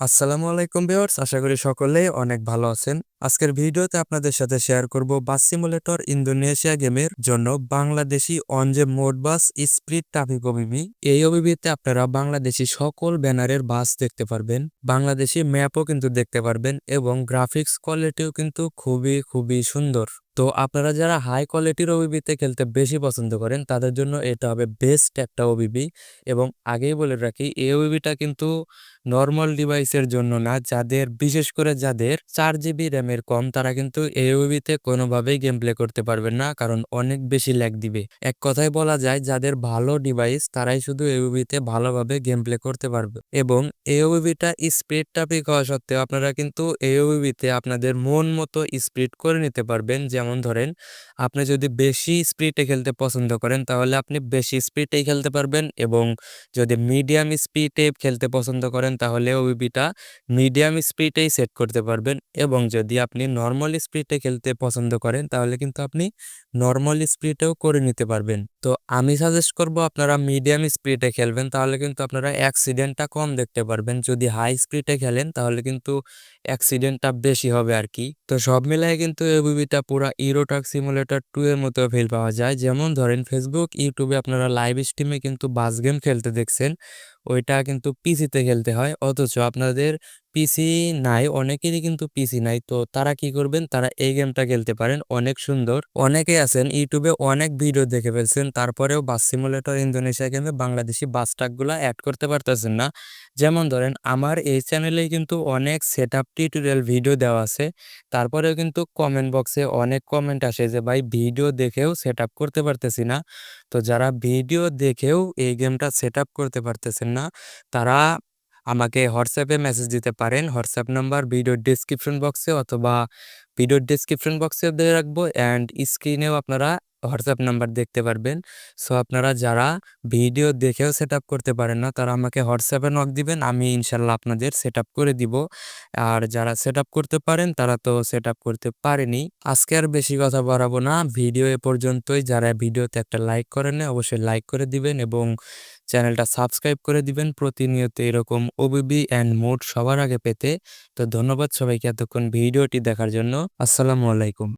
আসসালামু আলাইকুম ভিউয়ার্স আশা করি সকলেই অনেক ভালো আছেন। আজকের ভিডিওতে আপনাদের সাথে শেয়ার করব বাস সিমুলেটর ইন্দোনেশিয়া গেমের জন্য বাংলাদেশি অনজে মোড বাস স্প্রিট ট্রাফিক ওবিবি এই ওবিবিতে আপনারা বাংলাদেশি সকল ব্যানারের বাস দেখতে পারবেন, বাংলাদেশি ম্যাপও কিন্তু দেখতে পারবেন এবং গ্রাফিক্স কোয়ালিটিও কিন্তু খুবই খুবই সুন্দর। তো আপনারা যারা হাই কোয়ালিটির ওবিবিতে খেলতে বেশি পছন্দ করেন, তাদের জন্য এটা হবে বেস্ট একটা ওবিবি এবং আগেই বলে রাখি, এই ওবিবিটা কিন্তু নর্মাল ডিভাইসের জন্য না, যাদের, বিশেষ করে যাদের চার জিবি র্যামের কম, তারা কিন্তু এওবিতে কোনোভাবেই গেম প্লে করতে পারবেন না, কারণ অনেক বেশি ল্যাগ দিবে। এক কথায় বলা যায়, যাদের ভালো ডিভাইস তারাই শুধু এওবিতে ভালোভাবে গেম প্লে করতে পারবে। এবং এওবিটা স্পিড টাপিক হওয়া সত্ত্বেও আপনারা কিন্তু এওবিতে আপনাদের মন মতো স্পিড করে নিতে পারবেন। যেমন ধরেন, আপনি যদি বেশি স্পিডে খেলতে পছন্দ করেন, তাহলে আপনি বেশি স্পিডেই খেলতে পারবেন এবং যদি মিডিয়াম স্পিডে খেলতে পছন্দ করেন, তাহলে ওবিবিটা মিডিয়াম স্পিডেই সেট করতে পারবেন। এবং যদি আপনি নর্মাল স্পিডে খেলতে পছন্দ করেন, তাহলে কিন্তু আপনি নর্মাল স্পিডেও করে নিতে পারবেন। তো আমি সাজেস্ট করব আপনারা মিডিয়াম স্পিডে খেলবেন, তাহলে কিন্তু আপনারা অ্যাক্সিডেন্টটা কম দেখতে পারবেন। যদি হাই স্পিডে খেলেন, তাহলে কিন্তু অ্যাক্সিডেন্টটা বেশি হবে আর কি তো সব মিলাই কিন্তু এবিবিটা পুরা ইরোটাক সিমুলেটর টু এর মতো ফিল পাওয়া যায়। যেমন ধরেন ফেসবুক ইউটিউবে আপনারা লাইভ স্ট্রিমে কিন্তু বাস গেম খেলতে দেখছেন। ওইটা কিন্তু পিসিতে খেলতে হয়। অথচ আপনাদের পিসি নাই, অনেকেরই কিন্তু পিসি নাই। তো তারা কি করবেন? তারা এই গেমটা খেলতে পারেন। অনেক সুন্দর। অনেকে আছেন ইউটিউবে অনেক ভিডিও দেখে ফেলছেন। তারপরেও বাস সিমুলেটর ইন্দোনেশিয়া গেমে বাংলাদেশি বাস ট্রাকগুলো অ্যাড করতে পারতেছেন না। যেমন ধরেন, আমার এই চ্যানেলে কিন্তু অনেক সেট আপ টিউটোরিয়াল ভিডিও দেওয়া আছে। তারপরেও কিন্তু কমেন্ট বক্সে অনেক কমেন্ট আসে যে, ভাই ভিডিও দেখেও সেট করতে পারতেছি না। তো যারা ভিডিও দেখেও এই গেমটা সেট করতে পারতেছেন না, তারা আমাকে হোয়াটসঅ্যাপে মেসেজ দিতে পারেন। হোয়াটসঅ্যাপ নাম্বার ভিডিওর ডিসক্রিপশন বক্সে অথবা ভিডিওর ডিসক্রিপশন বক্সে দিয়ে রাখব অ্যান্ড স্ক্রিনেও আপনারা হোয়াটসঅ্যাপ নাম্বার দেখতে পারবেন। সো আপনারা যারা ভিডিও দেখেও সেট করতে পারেন না, তারা আমাকে হোয়াটসঅ্যাপে নক দিবেন, আমি ইনশাল্লাহ আপনাদের সেট করে দিব। আর যারা সেট করতে পারেন, তারা তো সেট করতে পারেনি। আজকে আর বেশি কথা বাড়াবো না। ভিডিও এ পর্যন্তই। যারা ভিডিওতে একটা লাইক করেন, অবশ্যই লাইক করে দিবেন এবং চ্যানেলটা সাবস্ক্রাইব করে দিবেন। প্রতিনিয়ত এরকম ওবিবি অ্যান্ড মোড সবার আগে পেতে। তো ধন্যবাদ সবাইকে এতক্ষণ ভিডিওটি দেখার জন্য। আসসালামু আলাইকুম।